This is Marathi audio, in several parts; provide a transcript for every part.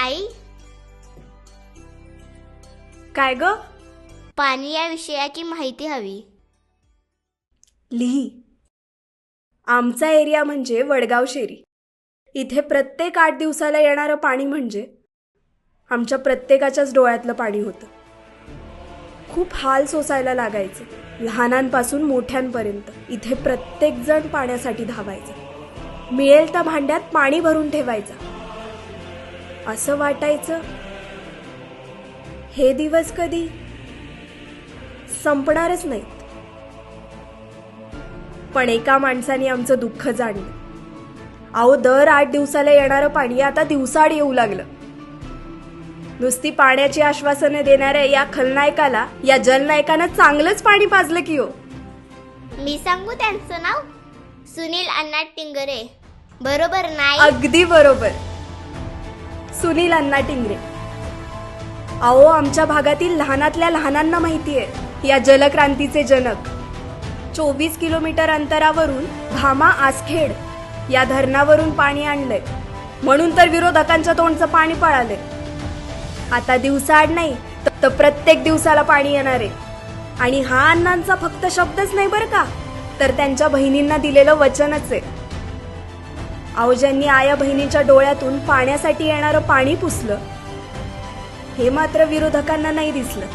आई? काय ग? पाणी या विषयाची माहिती हवी. लिही. आमचा एरिया म्हणजे वडगाव शेरी. इथे प्रत्येक आठ दिवसाला येणारं पाणी म्हणजे आमच्या प्रत्येकाच्याच डोळ्यातलं पाणी होतं. खूप हाल सोसायला लागायचे लहानांपासून मोठ्यांपर्यंत. इथे प्रत्येकजण पाण्यासाठी धावायचं. मिळेल त्या भांड्यात पाणी भरून ठेवायचं. असं वाटायचं? हे दिवस कधी? संपणारच नाहीत. पण एका माणसाने आमचं दुःख जाणलं. अहो दर आठ दिवसाला येणारं पाणी आता दिवसाआड येऊ लागलं. नुसती पाण्याची आश्वासनं देणाऱ्या या खलनायकाला या जलनायकानं चांगलंच पाणी पाजलं की हो. मी सांगू त्यांचं नाव? सुनील अण्णा टिंगरे. बरोबर नाही? अगदी बरोबर. सुनील अण्णा टिंगरे. अहो आमच्या भागातील लहानातल्या लहानांना माहिती आहे या जलक्रांतीचे जनक. चोवीस किलोमीटर अंतरावरून भामा आसखेड या धरणावरून पाणी आणलंय. म्हणून तर विरोधकांच्या तोंडचं पाणी पळालंय. आता दिवसाआड नाही तर प्रत्येक दिवसाला पाणी येणार. आहे आणि हा अण्णांचा फक्त शब्दच नाही बरं का? तर त्यांच्या बहिणींना दिलेलं वचनच आहे. अहो ज्यांनी आया बहिणीच्या डोळ्यातून पाण्यासाठी येणारं पाणी पुसलं. हे मात्र विरोधकांना नाही दिसलं.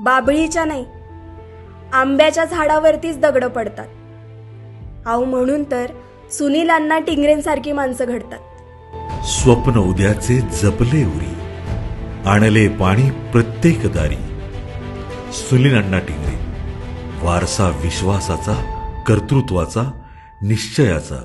बाबळीच्या नाही आंब्याच्या झाडावरतीच दगड पडतात. आऊ म्हणून तर सुनीलांना टिंगरेंसारखी माणसं घडतात. स्वप्न उद्याचे जपले उरी आणले पाणी प्रत्येक दारी. सुनील अण्णा टिंगरे वारसा विश्वासाचा कर्तृत्वाचा निश्चयाचा